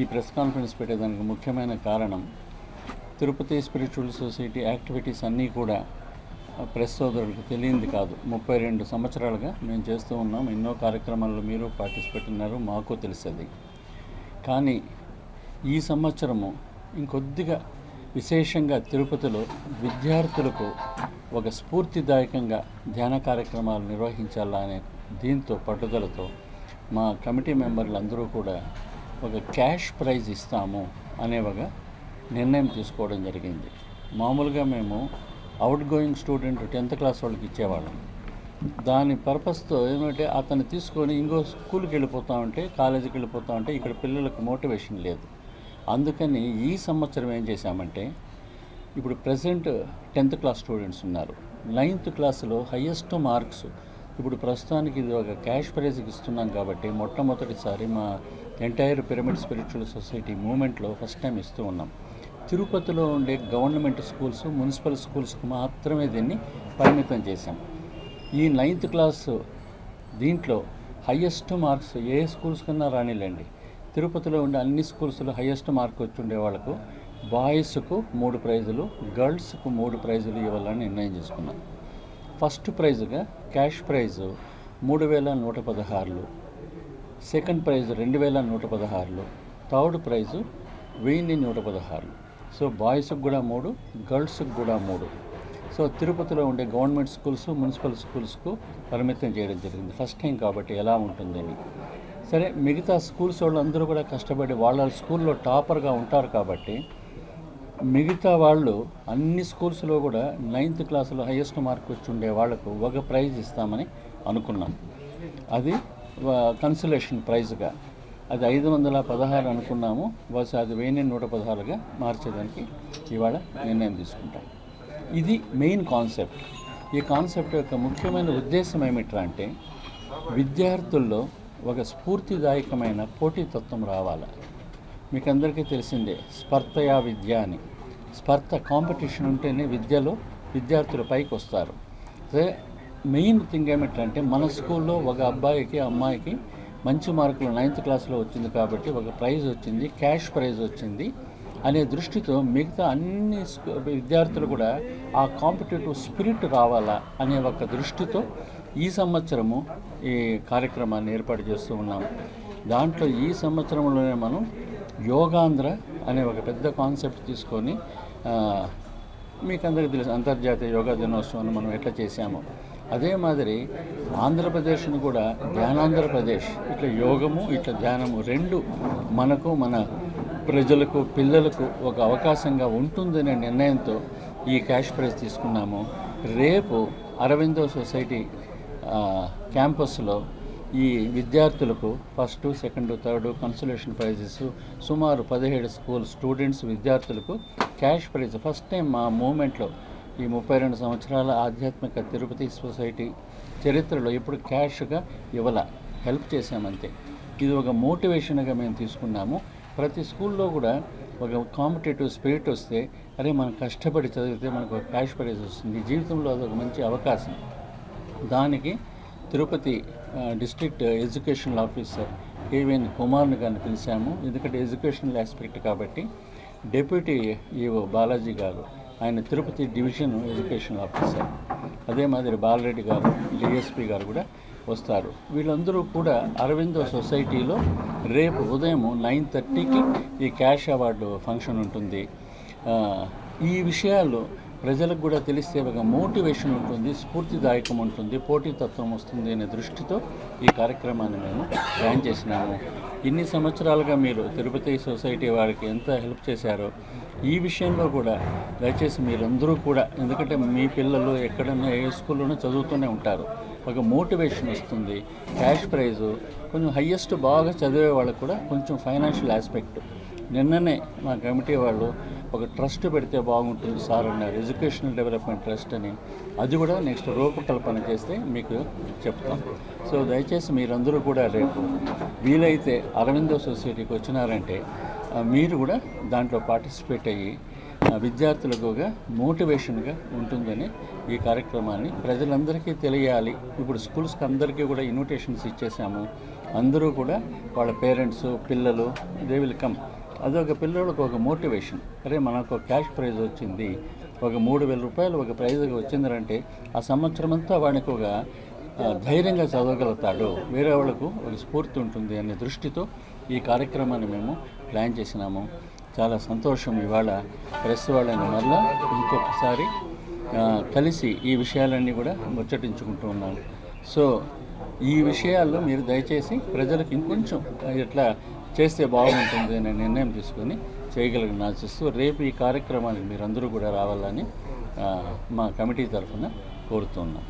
ఈ press conference పెట్టేదానికి ముఖ్యమైన కారణం తిరుపతి స్పిరిచువల్ సొసైటీ యాక్టివిటీస్ అన్నీ కూడా ప్రెస్ సోదరులకు తెలియంది కాదు. ముప్పై రెండు సంవత్సరాలుగా మేము చేస్తూ ఉన్నాం. ఎన్నో కార్యక్రమాల్లో మీరు పార్టిసిపేట్ ఉన్నారు మాకు తెలిసేది. కానీ ఈ సంవత్సరము ఇంకొద్దిగా విశేషంగా తిరుపతిలో విద్యార్థులకు ఒక స్ఫూర్తిదాయకంగా ధ్యాన కార్యక్రమాలు నిర్వహించాలా అనే దీంతో పట్టుదలతో మా కమిటీ మెంబర్లు అందరూ కూడా ఒక క్యాష్ ప్రైజ్ ఇస్తాము అనే ఒక నిర్ణయం తీసుకోవడం జరిగింది. మామూలుగా మేము outgoing student tenth class వాళ్ళకి ఇచ్చేవాళ్ళం. దాని పర్పస్తో ఏమంటే అతను తీసుకొని ఇంకో స్కూల్కి వెళ్ళిపోతా ఉంటే కాలేజీకి వెళ్ళిపోతా ఉంటే ఇక్కడ పిల్లలకు మోటివేషన్ లేదు. అందుకని ఈ సంవత్సరం ఏం చేశామంటే ఇప్పుడు ప్రజెంట్ టెన్త్ క్లాస్ స్టూడెంట్స్ ఉన్నారు. నైన్త్ క్లాస్లో హయ్యెస్ట్ మార్క్స్ ఇప్పుడు ప్రస్తుతానికి ఇది ఒక క్యాష్ ప్రైజ్కి ఇస్తున్నాం కాబట్టి మొట్టమొదటిసారి మా ఎంటైర్ పిరమిడ్ స్పిరిచువల్ సొసైటీ మూమెంట్లో ఫస్ట్ టైం ఇస్తూ ఉన్నాం. తిరుపతిలో ఉండే గవర్నమెంట్ స్కూల్స్ మున్సిపల్ స్కూల్స్కి మాత్రమే దీన్ని పరిమితం చేశాం. ఈ నైన్త్ క్లాస్ దీంట్లో హయ్యెస్ట్ మార్క్స్ ఏ స్కూల్స్ కన్నా రానిలేండి. తిరుపతిలో ఉండే అన్ని స్కూల్స్లో హయ్యెస్ట్ మార్క్ వచ్చి ఉండే వాళ్ళకు బాయ్స్కు మూడు ప్రైజులు గర్ల్స్కు మూడు ప్రైజులు ఇవ్వాలని నిర్ణయం చేసుకున్నాం. ఫస్ట్ ప్రైజ్గా క్యాష్ ప్రైజ్ మూడు వేల నూట పదహారులు సెకండ్ ప్రైజ్ రెండు వేల నూట పదహారులు థర్డ్ ప్రైజు వెయ్యి నూట పదహారులు. సో బాయ్స్కి కూడా మూడు గర్ల్స్కి కూడా మూడు. సో తిరుపతిలో ఉండే గవర్నమెంట్ స్కూల్స్ మున్సిపల్ స్కూల్స్కు పరిమితం చేయడం జరిగింది. ఫస్ట్ టైం కాబట్టి ఎలా ఉంటుందని. సరే మిగతా స్కూల్స్ వాళ్ళందరూ కూడా కష్టపడి వాళ్ళ స్కూల్లో టాపర్గా ఉంటారు కాబట్టి మిగతా వాళ్ళు అన్ని స్కూల్స్లో కూడా నైన్త్ క్లాసులో హైయెస్ట్ మార్క్ వచ్చి ఉండే వాళ్ళకు ఒక ప్రైజ్ ఇస్తామని అనుకున్నాం. అది కన్సలేషన్ ప్రైజ్గా. అది ఐదు వందల పదహారు అనుకున్నాము. బస్ అది వెయ్యి నూట పదహారుగా మార్చేదానికి ఇవాళ నిర్ణయం తీసుకుంటాం. ఇది మెయిన్ కాన్సెప్ట్. ఈ కాన్సెప్ట్ యొక్క ముఖ్యమైన ఉద్దేశం ఏమిట్రా అంటే విద్యార్థుల్లో ఒక స్ఫూర్తిదాయకమైన పోటీతత్వం రావాలి? మీకు అందరికీ తెలిసిందే స్పర్ధయా విద్య అని. స్పర్ధ కాంపిటీషన్ ఉంటేనే విద్యలో విద్యార్థులు పైకి వస్తారు అదే మెయిన్ థింగ్ ఏమిటంటే మన స్కూల్లో ఒక అబ్బాయికి అమ్మాయికి మంచి మార్కులు నైన్త్ క్లాస్లో వచ్చింది కాబట్టి ఒక ప్రైజ్ వచ్చింది క్యాష్ ప్రైజ్ వచ్చింది అనే దృష్టితో మిగతా అన్ని విద్యార్థులు కూడా ఆ కాంపిటేటివ్ స్పిరిట్ రావాలా అనే ఒక దృష్టితో ఈ సంవత్సరము ఈ కార్యక్రమాన్ని ఏర్పాటు చేస్తూ ఉన్నాము దాంట్లో ఈ సంవత్సరంలోనే మనం యోగాంధ్ర అనే ఒక పెద్ద కాన్సెప్ట్ తీసుకొని మీకు అందరికీ తెలుసు అంతర్జాతీయ యోగా దినోత్సవాన్ని మనం ఎట్లా చేశామో. అదే మాదిరి ఆంధ్రప్రదేశ్ను కూడా ధ్యానాంధ్రప్రదేశ్ ఇట్లా యోగము ఇట్లా ధ్యానము రెండు మనకు మన ప్రజలకు పిల్లలకు ఒక అవకాశంగా ఉంటుందనే నిర్ణయంతో ఈ క్యాష్ ప్రైజ్ తీసుకున్నాము. రేపు అరవిందో సొసైటీ క్యాంపస్లో ఈ విద్యార్థులకు first second third consolation prizes సుమారు పదిహేడు స్కూల్ స్టూడెంట్స్ విద్యార్థులకు క్యాష్ ప్రైజ్. ఫస్ట్ టైం మా మూమెంట్లో ఈ ముప్పై రెండు సంవత్సరాల ఆధ్యాత్మిక తిరుపతి సొసైటీ చరిత్రలో ఇప్పుడు క్యాష్గా ఇవ్వాల హెల్ప్ చేశామంతే. ఇది ఒక మోటివేషన్గా మేము తీసుకున్నాము. ప్రతి స్కూల్లో కూడా ఒక కాంపిటేటివ్ స్పిరిట్ వస్తే అరే మనం కష్టపడి చదివితే మనకు ఒక క్యాష్ ప్రైజ్ వస్తుంది. జీవితంలో అదొక మంచి అవకాశం. దానికి Tirupati district educational officer KVN కుమార్ని గారిని పిలిచాము. ఎందుకంటే ఎడ్యుకేషనల్ ఆస్పెక్ట్ కాబట్టి డిప్యూటీ ఈఓ బాలాజీ గారు ఆయన తిరుపతి డివిజన్ ఎడ్యుకేషనల్ ఆఫీసర్. అదే మాదిరి బాలరెడ్డి గారు డిఎస్పీ గారు కూడా వస్తారు. వీళ్ళందరూ కూడా అరవిందో సొసైటీలో రేపు ఉదయం నైన్ థర్టీకి ఈ క్యాష్ అవార్డు ఫంక్షన్ ఉంటుంది. ఈ విషయాలు ప్రజలకు కూడా తెలిస్తే ఒక మోటివేషన్ ఉంటుంది స్ఫూర్తిదాయకం ఉంటుంది పోటీతత్వం వస్తుంది అనే దృష్టితో ఈ కార్యక్రమాన్ని మేము ప్లాన్ చేసినాము. ఇన్ని సంవత్సరాలుగా మీరు తిరుపతి సొసైటీ వారికి ఎంత హెల్ప్ చేశారో ఈ విషయంలో కూడా దయచేసి మీరందరూ కూడా ఎందుకంటే మీ పిల్లలు ఎక్కడన్నా ఏ స్కూల్లోనూ చదువుతూనే ఉంటారు. ఒక మోటివేషన్ వస్తుంది క్యాష్ ప్రైజు కొంచెం హయ్యెస్ట్ బాగా చదివే వాళ్ళకు కూడా కొంచెం ఫైనాన్షియల్ ఆస్పెక్ట్ నిన్ననే మా కమిటీ వాళ్ళు ఒక ట్రస్ట్ పెడితే బాగుంటుంది సార్ అన్నారు ఎడ్యుకేషనల్ డెవలప్మెంట్ ట్రస్ట్ అని. అది కూడా నెక్స్ట్ రూపకల్పన చేస్తే మీకు చెప్తాం. సో దయచేసి మీరందరూ కూడా రేపు వీలైతే అరవిందో సొసైటీకి వచ్చినారంటే మీరు కూడా దాంట్లో పార్టిసిపేట్ అయ్యి విద్యార్థులకు ఒక మోటివేషన్గా ఉంటుందని ఈ కార్యక్రమాన్ని ప్రజలందరికీ తెలియాలి. ఇప్పుడు స్కూల్స్కి అందరికీ కూడా ఇన్విటేషన్స్ ఇచ్చేసాము. అందరూ కూడా వాళ్ళ పేరెంట్స్ పిల్లలు దే విల్ కమ్. అదొక పిల్లలకు ఒక మోటివేషన్. అరే మనకు ఒక క్యాష్ ప్రైజ్ వచ్చింది. ఒక మూడు వేల రూపాయలు ఒక ప్రైజ్గా వచ్చిందంటే ఆ సంవత్సరం అంతా వాడికి ఒక ధైర్యంగా చదవగలుగుతాడు. వేరే వాళ్ళకు ఒక స్ఫూర్తి ఉంటుంది అనే దృష్టితో ఈ కార్యక్రమాన్ని మేము ప్లాన్ చేసినాము. చాలా సంతోషం ఇవాళ ప్రెస్ వాళ్ళని మళ్ళా ఇంకొకసారి కలిసి ఈ విషయాలన్నీ కూడా ముచ్చటించుకుంటూ ఉన్నాము. సో ఈ విషయాల్లో మీరు దయచేసి ప్రజలకు ఇంకొంచెం ఇట్లా చేస్తే బాగుంటుంది అనే నిర్ణయం తీసుకొని చేయగలిగిన ఆశిస్తూ రేపు ఈ కార్యక్రమానికి మీరందరూ కూడా రావాలని మా కమిటీ తరఫున కోరుతున్నాం.